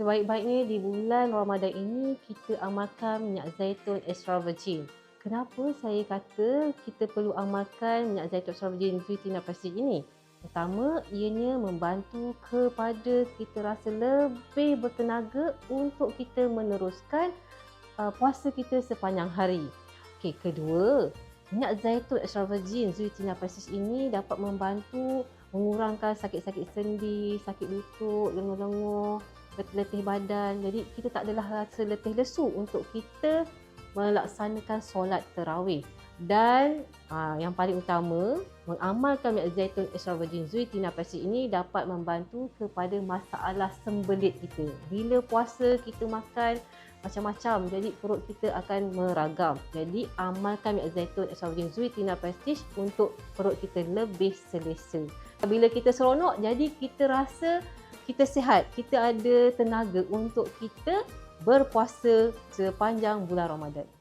Sebaik-baiknya di bulan Ramadan ini kita amalkan minyak zaitun extra virgin. Kenapa saya kata kita perlu amalkan minyak zaitun extra virgin Zuitina Prestige ini? Pertama, ianya membantu kepada kita rasa lebih bertenaga untuk kita meneruskan uh, puasa kita sepanjang hari. Okey, kedua, minyak zaitun extra virgin Zuitina Prestige ini dapat membantu mengurangkan sakit-sakit sendi, sakit lutut, lenguh-lenguh, letih badan. Jadi kita tak adalah rasa letih lesu untuk kita melaksanakan solat terawih. Dan aa, yang paling utama, mengamalkan minyak zaitun extra virgin Zuitina Prestige ini dapat membantu kepada masalah sembelit kita. Bila puasa kita makan macam-macam, jadi perut kita akan meragam. Jadi amalkan minyak zaitun virgin Zuitina Prestige untuk perut kita lebih selesa. Bila kita seronok, jadi kita rasa kita sihat, kita ada tenaga untuk kita berpuasa sepanjang bulan Ramadan.